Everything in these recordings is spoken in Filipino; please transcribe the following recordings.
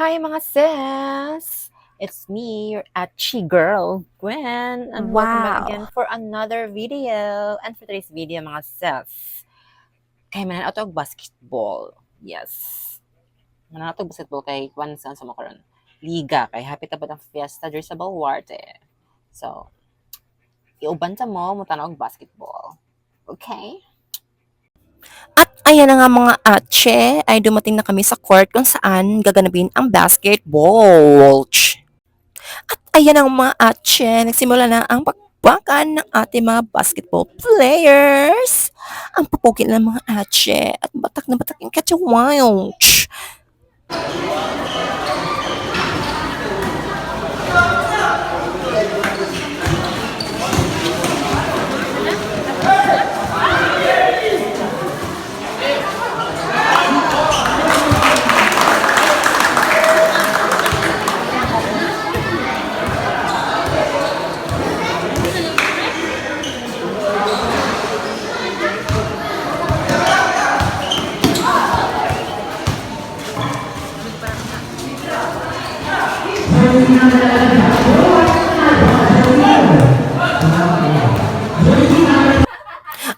Hi mga sis! It's me, your Achi girl, Gwen, and welcome back Wow. again for another video. And for today's video mga sis, kay manan ato basketball. Yes. Manan ato basketball kay Juan sa sa makaron. Liga kay happy tapat ang fiesta diri sa Baluarte. So, iuban ta mo mo tanaw og basketball. Okay? Ayan na nga mga atche, ay dumating na kami sa court kung saan gaganapin ang basketball. At ayan ang mga atche, nagsimula na ang pagbakan ng ating mga basketball players. Ang pupugi ng mga atche at batak na batak yung catch wild.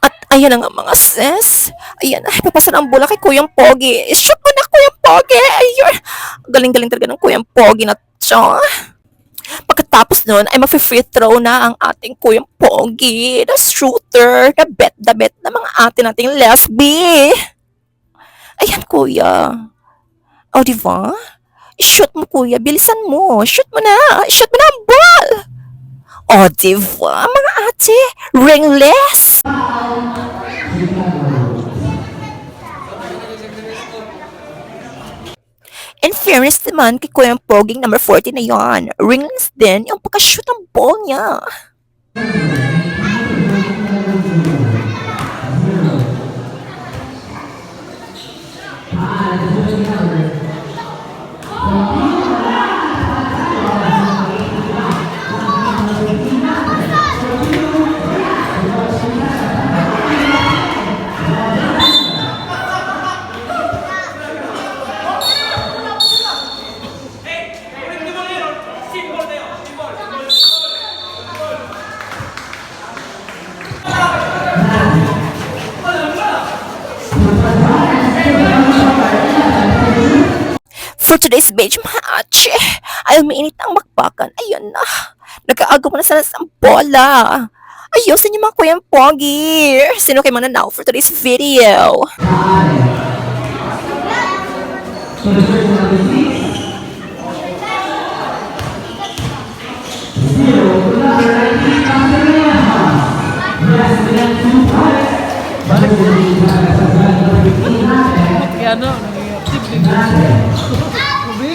At ayan na mga sis. Ayan, ay papasa na ang bola kay Kuyang Pogi. Shoot mo na Kuyang Pogi. Ayun. Galing-galing talaga ng Kuyang Pogi na siya. Pagkatapos nun ay mag-free throw na ang ating Kuyang Pogi. The shooter. The bet, the bet na mga atin nating lesbi. Ayan kuya. O diba? I-shoot mo kuya. Bilisan mo. Shoot mo na. Shoot mo na ang ball. O diba mga ate? Ringless. In fairness naman, kay Kuya Poging number 40 na yon. Ringless din yung pagka-shoot ng ball niya. For today's beach match, ay umiinit ang makbakan. Ayun na. Nag-aagaw mo na sana sa bola. Ayusin niyo mga kuyang pogi. Sino kayo mananaw for today's video? Kaya ano, nangyayakip din. Sabi,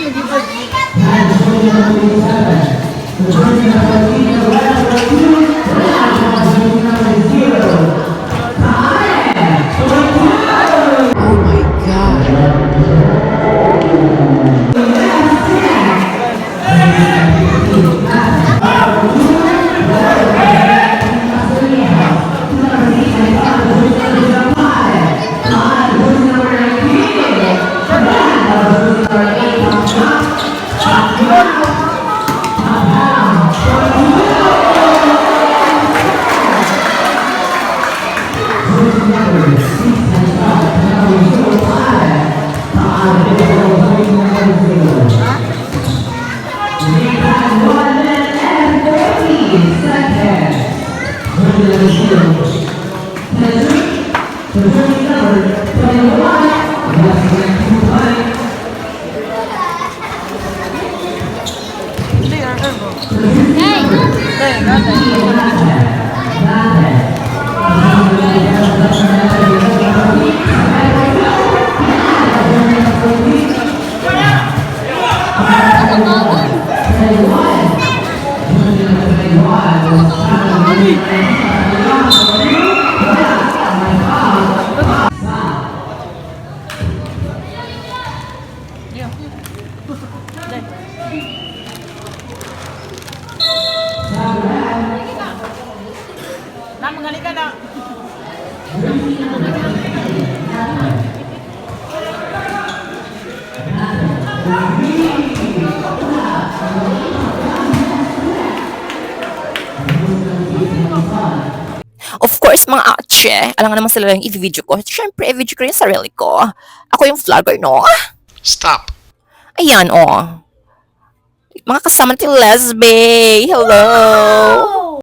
Hindi, ano course, mga atche, alam nga naman sila yung i-video ko. Siyempre, i-video ko yung sarili ko. Ako yung vlogger, no? Stop. Ayan, oh. Mga kasama natin lesbe. Hello.